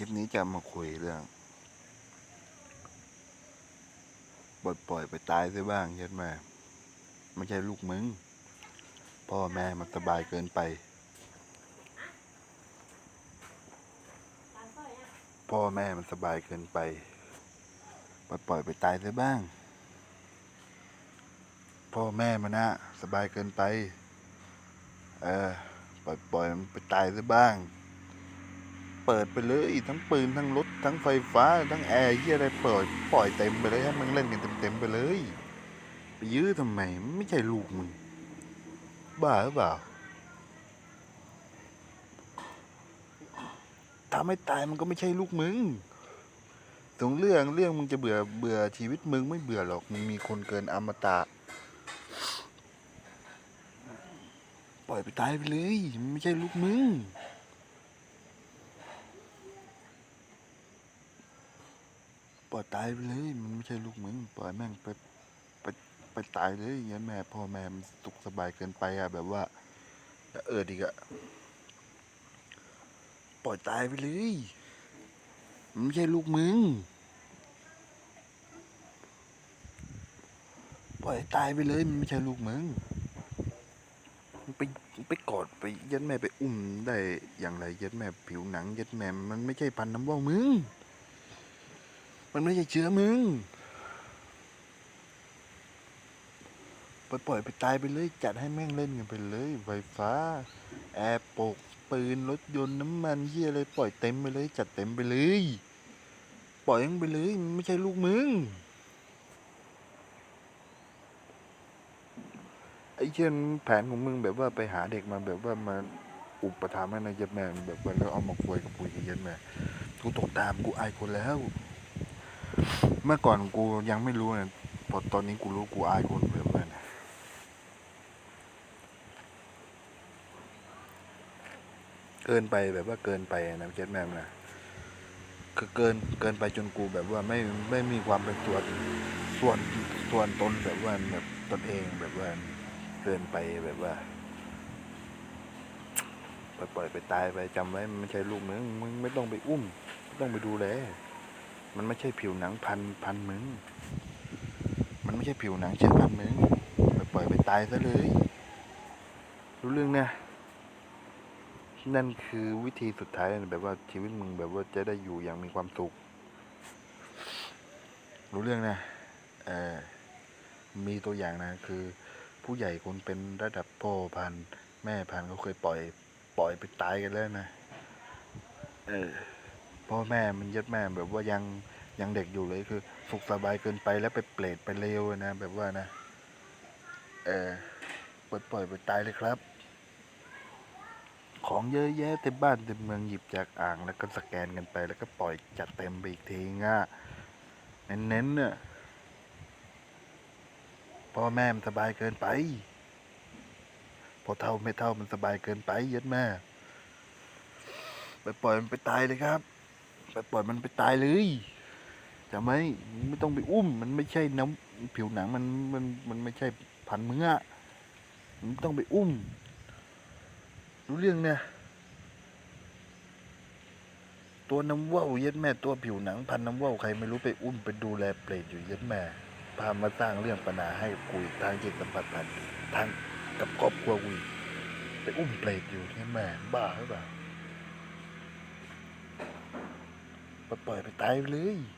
คลิปนี้จะมาคุยเรื่องปล่อยปล่อยไปตายซะบ้างย็ดแม่ไม่ใช่ลูกมึง พ่อแม่มันสบายเกินไป พ่อแม่มันสบายเกินไป ปล่อยปล่อยไปตายซะบ้าง พ่อแม่มันนะสบายเกินไป เออ ปล่อยปล่อยมันไปตายซะบ้าง เปิดไปเลยทั้งปืนทั้งรถทั้งไฟฟ้า ทั้งแอร์ยี่อะไรเปิดปล่อยเต็มไปเลยให้มึงเล่นกันเต็มๆไปเลย ไปยื้อทำไมไม่ใช่ลูกมึง บ้าหรือเปล่าถ้าไม่ตายมันก็ไม่ใช่ลูกมึงตรงเรื่องเรื่องมึงจะเบื่อเบื่อชีวิตมึงไม่เบื่อหรอกมึงมีคนเกินอมตะ ปล่อยไปตายไปเลย ไม่ใช่ลูกมึง ล่อยตายไปเลย มันไม่ใช่ลูกมึงปล่อยแม่งไปไปไปตายเลยงั้นแม่พ่อแม่มันสุขสบายเกินไปอะแบบว่าเออดีกะปล่อยตายไปเลย มันไม่ใช่ลูกมึง ปล่อยตายไปเลย มันไม่ใช่ลูกมึงไปไปกอดไปยัดแม่ไปอุ้มได้อย่างไรยัดแม่ผิวหนังยัดแม่มันไม่ใช่พันน้ำว่ามึง มันไม่ใช่เชื้อมึงปล่อยปล่อยไปตายไปเลย จัดให้แม่งเล่นกันไปเลย ไฟฟ้า แอร์ปกปืนรถยนต์น้ำมันเฮียอะไรปล่อยเต็มไปเลย จัดเต็มไปเลย ปล่อยมันไปเลยมันไม่ใช่ลูกมึงไอ้เช่นแผนของมึงแบบว่าไปหาเด็กมาแบบว่ามาอุปถัมภ์ให้นายยัดแม่แบบว่าแล้วเอามาคุยกับคุยกับยัดแม่กูตกตามกูอายคนแล้ว เมื่อก่อนกูยังไม่รู้นะพอตอนนี้กูรู้กูอายคนแบบนั้นนะเกินไปแบบว่าเกินไปนะเจ็ดแม่มนะคือเกินเกินไปจนกูแบบว่าไม่ไม่มีความเป็นตัวส่วนส่วนตนแบบว่าแบบตนเองแบบว่าเกินไปแบบว่าปล่อยไปตายไปจำไว้มันไม่ใช่ลูกมึงมึงไม่ต้องไปอุ้ม ไม่ต้องไปดูแล มันไม่ใช่ผิวหนังพันพันมึง มันไม่ใช่ผิวหนังเชื้อพันมึงไปปล่อยไปตายซะเลย รู้เรื่องนะนั่นคือวิธีสุดท้ายแบบว่าชีวิตมึงแบบว่าจะได้อยู่อย่างมีความสุข รู้เรื่องนะเออมีตัวอย่างนะ คือผู้ใหญ่คนเป็นระดับพ่อพันแม่พันเขาเคยปล่อย ปล่อยไปตายกันแล้วนะ เออ พ่อแม่มันยัดแม่แบบว่ายังยังเด็กอยู่เลยคือ สุขสบายเกินไปแล้วไปเปรตไปเลวนะ แบบว่านะ เออปล่อยปล่อยไปตายเลยครับ ของเยอะแยะเต็มบ้านเต็มเมืองหยิบจากอ่างแล้วก็สแกนกันไป แล้วก็ปล่อยจัดเต็มไปอีกทีง่ะเน้นๆเนี่ยพ่อแม่มันสบายเกินไปพอเท่าไม่เท่ามันสบายเกินไปยัดแม่ไปปล่อยมันไปตายเลยครับ ปปล่อยมันไปตายเลยจะไหมไม่ต้องไปอุ้ม มันไม่ใช่น้ำผิวหนังมันมันมันไม่ใช่พันธุ์มึงอะมันไม่ต้องไปอุ้ม รู้เรื่องเนี่ยตัวน้ำว่าวเย็ดแม่ตัวผิวหนัง พันน้ำว่าวใครไม่รู้ไปอุ้มไปดูแลเปรตอยู่เย็ดแม่พามาสร้างเรื่องปัญหาให้กุยทางจิตสัมผัสพันทางกับครอบครัวกุยไปอุ้มเปรตอยู่เย็ดแม่บ้าหรือเปล่า ปเปิดไปตายไปเลย